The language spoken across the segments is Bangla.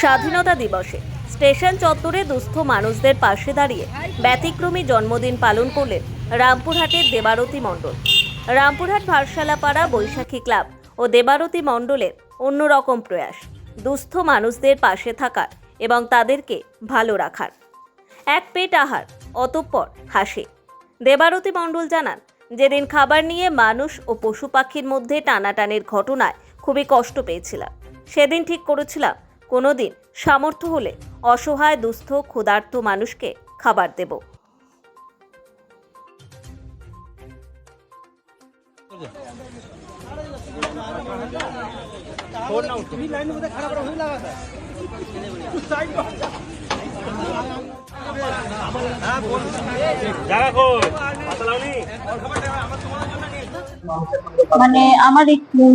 স্বাধীনতা দিবসে। স্টেশন চত্বরে দুস্থ মানুষদের পাশে দাঁড়িয়ে ব্যতিক্রমী জন্মদিন পালন করলেন রামপুরহাটের দেবারতী মণ্ডল। রামপুরহাট ভারসালাপাড়া বৈশাখী ক্লাব ও দেবারতী মণ্ডলের অন্যরকম প্রয়াস, দুস্থ মানুষদের পাশে থাকার এবং তাদেরকে ভালো রাখার। এক পেট আহার, অতঃপর হাসি। দেবারতী মণ্ডল জানান, যেদিন খাবার নিয়ে মানুষ ও পশু পাখির মধ্যে টানাটানির ঘটনায় খুবই কষ্ট পেয়েছিলাম। সেদিন ঠিক করেছিলাম কোনোদিন সামর্থ্য হলে অসহায় দুস্থ ক্ষুধার্ত মানুষকে খাবার দেব। জায়গা মানে আমার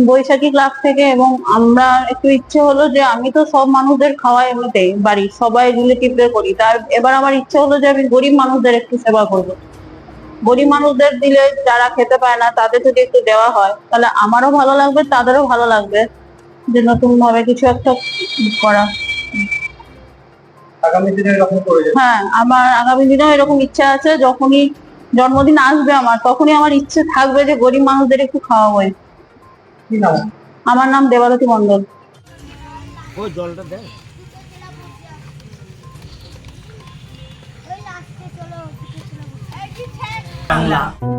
বৈশাখী ক্লাব থেকে এবং আমরা একটু ইচ্ছে হলো যে আমি তো সব মানুষদের খাওয়াই এমনিতেই বাড়ি সবাই রিলেটিভদের করি তার এবার আমার ইচ্ছে হলো যে আমি গরিব মানুষদের একটু সেবা করব। গরিব মানুষদের দিলে যারা খেতে পায় না তাদের যদি একটু দেওয়া হয় তাহলে আমারও ভালো লাগবে তাদেরও ভালো লাগবে যে নতুন ভাবে কিছু একটা করা। হ্যাঁ আমার আগামী দিনেও এরকম ইচ্ছা আছে যখনই জন্মদিন আসবে আমার তখনই আমার ইচ্ছে থাকবে যে গরিব মানুষদের একটু খাওয়াবো আমার নাম দেবারতী মন্ডল ওই জলটা দে। ওই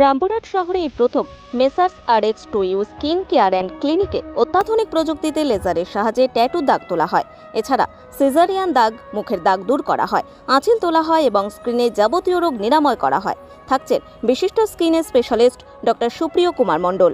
রামপুরহাট শহরে এই প্রথম messrs R X to U skin care and ক্লিনিকে অত্যাধুনিক প্রযুক্তিতে লেজারের সাহায্যে ট্যাটু দাগ তোলা হয়। এছাড়া সিজারিয়ান দাগ মুখের দাগ দূর করা হয়, আঁচিল তোলা হয় এবং স্ক্রিনে যাবতীয় রোগ নিরাময় করা হয়। থাকছেন বিশিষ্ট স্কিনের স্পেশালিস্ট ডক্টর সুপ্রিয় কুমার মণ্ডল।